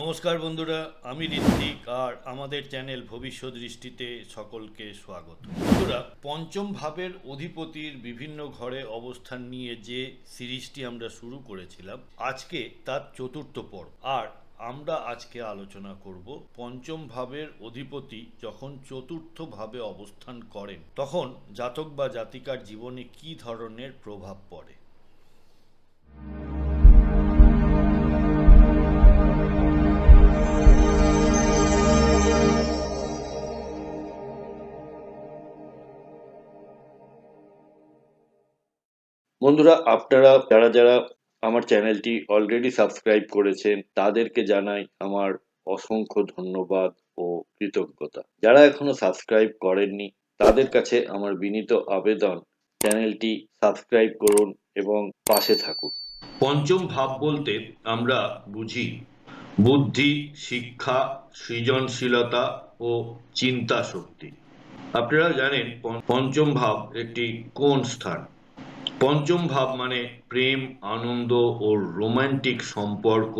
নমস্কার বন্ধুরা, আমি ঋত্বিক আর আমাদের চ্যানেল ভবিষ্যৎ দৃষ্টিতে সকলকে স্বাগত। বন্ধুরা, পঞ্চম ভাবের অধিপতির বিভিন্ন ঘরে অবস্থান নিয়ে যে সিরিজটি আমরা শুরু করেছিলাম, আজকে তার চতুর্থ পর্ব। আর আমরা আজকে আলোচনা করব পঞ্চম ভাবের অধিপতি যখন চতুর্থ ভাবে অবস্থান করেন, তখন জাতক বা জাতিকার জীবনে কী ধরনের প্রভাব পড়ে? বন্ধুরা, আপনারা, যারা যারা আমার চ্যানেলটি অলরেডি সাবস্ক্রাইব করেছেন, তাদেরকে জানাই আমার অসংখ্য ধন্যবাদ ও কৃতজ্ঞতা। যারা এখনও সাবস্ক্রাইব করেননি, তাদের কাছে আমার বিনীত আবেদন, চ্যানেলটি সাবস্ক্রাইব করুন এবং পাশে থাকুন। পঞ্চম ভাব বলতে আমরা বুঝি, বুদ্ধি, শিক্ষা, সৃজনশীলতা ও চিন্তা শক্তি আপনারা জানেন, পঞ্চম ভাব একটি কোন স্থান? পঞ্চম ভাব মানে প্রেম, আনন্দ ও রোমান্টিক সম্পর্ক,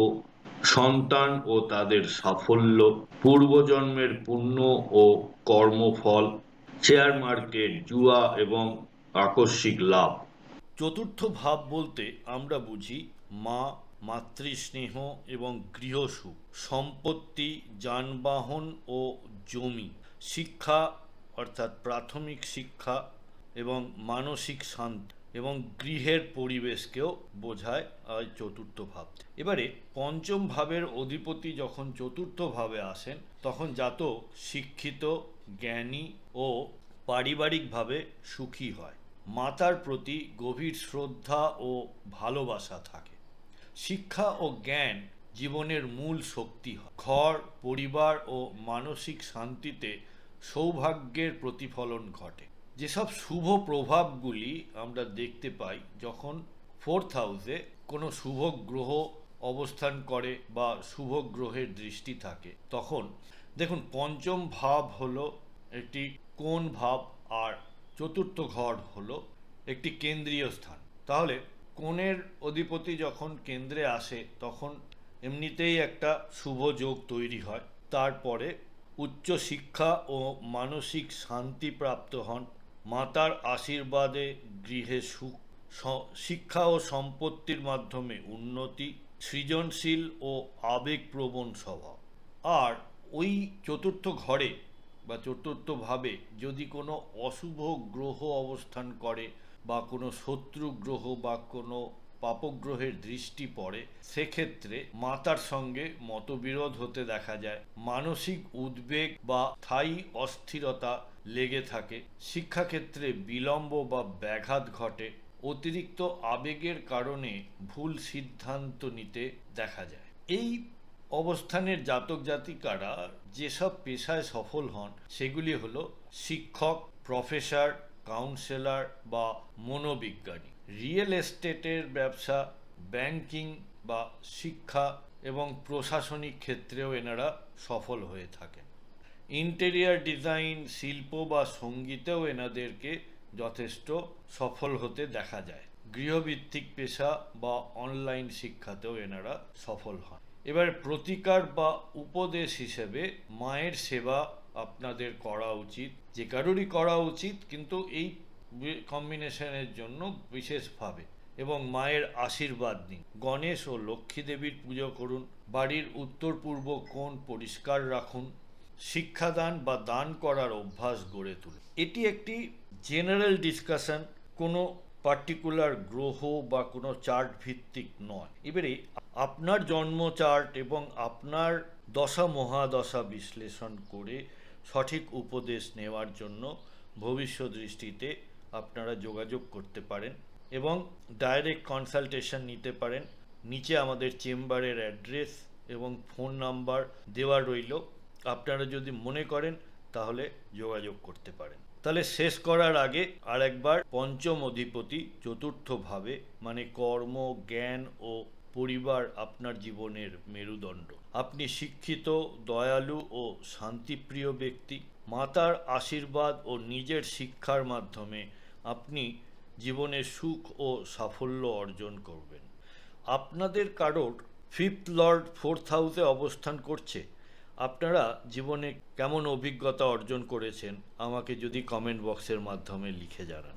সন্তান ও তাদের সাফল্য, পূর্বজন্মের পুণ্য ও কর্মফল, শেয়ার মার্কেট, জুয়া এবং আকস্মিক লাভ। চতুর্থ ভাব বলতে আমরা বুঝি মা, মাতৃস্নেহ এবং গৃহসুখ, সম্পত্তি, যানবাহন ও জমি, শিক্ষা অর্থাৎ প্রাথমিক শিক্ষা এবং মানসিক শান্তি। এবং গৃহের পরিবেশকেও বোঝায় চতুর্থ ভাব। এবারে পঞ্চম ভাবের অধিপতি যখন চতুর্থ ভাবে আসেন, তখন জাতক, শিক্ষিত, জ্ঞানী ও পারিবারিকভাবে সুখী হয়। মাতার প্রতি গভীর শ্রদ্ধা ও ভালোবাসা থাকে। শিক্ষা ও জ্ঞান জীবনের মূল শক্তি হয়। ঘর, পরিবার ও মানসিক শান্তিতে সৌভাগ্যের প্রতিফলন ঘটে। যেসব শুভ প্রভাবগুলি আমরা দেখতে পাই, যখন ফোর্থ হাউসে কোনো শুভ গ্রহ অবস্থান করে বা শুভ গ্রহের দৃষ্টি থাকে, তখন দেখুন পঞ্চম ভাব হলো একটি কোন ভাব আর চতুর্থ ঘর হলো একটি কেন্দ্রীয় স্থান। তাহলে কোণের অধিপতি যখন কেন্দ্রে আসে, তখন এমনিতেই একটা শুভ যোগ তৈরি হয়। তারপরে উচ্চ শিক্ষা ও মানসিক শান্তি প্রাপ্ত হন। মাতার আশীর্বাদে গৃহে সুখ শিক্ষা ও সম্পত্তির মাধ্যমে উন্নতি, সৃজনশীল ও আবেগপ্রবণ স্বভাব। আর ওই চতুর্থ ঘরে বা চতুর্থভাবে যদি কোনো অশুভ গ্রহ অবস্থান করে বা কোনো শত্রু গ্রহ বা কোনো পাপগ্রহের দৃষ্টি পড়ে, সেক্ষেত্রে মাতার সঙ্গে মতবিরোধ হতে দেখা যায়। মানসিক উদ্বেগ বা স্থায়ী অস্থিরতা লেগে থাকে। শিক্ষাক্ষেত্রে বিলম্ব বা ব্যাঘাত ঘটে। অতিরিক্ত আবেগের কারণে ভুল সিদ্ধান্ত নিতে দেখা যায়। এই অবস্থানের জাতক জাতিকারা যেসব পেশায় সফল হন, সেগুলি হলো শিক্ষক, প্রফেসর কাউন্সেলর বা মনোবিজ্ঞানী। রিয়েল এস্টেটের ব্যবসা, ব্যাংকিং বা শিক্ষা এবং প্রশাসনিক ক্ষেত্রেও এনারা সফল হয়ে থাকেন। ইন্টেরিয়ার ডিজাইন, শিল্প বা সঙ্গীতেও এনাদেরকে যথেষ্ট সফল হতে দেখা যায়। গৃহভিত্তিক পেশা বা অনলাইন শিক্ষাতেও এনারা সফল হন। এবার প্রতিকার বা উপদেশ হিসেবে মায়ের সেবা আপনাদের করা উচিত, যে কারোরই করা উচিত, কিন্তু এই কম্বিনেশনের জন্য বিশেষভাবে। এবং মায়ের আশীর্বাদ নিন। গণেশ ও লক্ষ্মী দেবীর পুজো করুন। বাড়ির উত্তর পূর্ব কোণ পরিষ্কার রাখুন। শিক্ষাদান বা দান করার অভ্যাস গড়ে তুলুন। এটি একটি জেনারেল ডিসকাশন কোনো পার্টিকুলার গ্রহ বা কোনো চার্ট ভিত্তিক নয়। এবারে, আপনার জন্ম চার্ট এবং আপনার দশা মহাদশা বিশ্লেষণ করে সঠিক উপদেশ নেওয়ার জন্য ভবিষ্যৎ দৃষ্টিতে আপনারা যোগাযোগ করতে পারেন এবং ডাইরেক্ট কনসালটেশন নিতে পারেন। নিচে আমাদের চেম্বারের অ্যাড্রেস এবং ফোন নাম্বার দেওয়া রইল। আপনারা যদি মনে করেন, তাহলে যোগাযোগ করতে পারেন। তাহলে শেষ করার আগে আরেকবার পঞ্চম অধিপতি চতুর্থভাবে মানে কর্ম, জ্ঞান ও পরিবার আপনার জীবনের মেরুদণ্ড। আপনি শিক্ষিত, দয়ালু ও শান্তিপ্রিয় ব্যক্তি। মাতার আশীর্বাদ ও নিজের শিক্ষার মাধ্যমে আপনি জীবনে সুখ ও সাফল্য অর্জন করবেন। আপনাদের কারোর ফিফথ লর্ড ফোর্থ হাউসে অবস্থান করছে। আপনারা জীবনে কেমন অভিজ্ঞতা অর্জন করেছেন, আমাকে যদি কমেন্ট বক্সের মাধ্যমে লিখে জানান।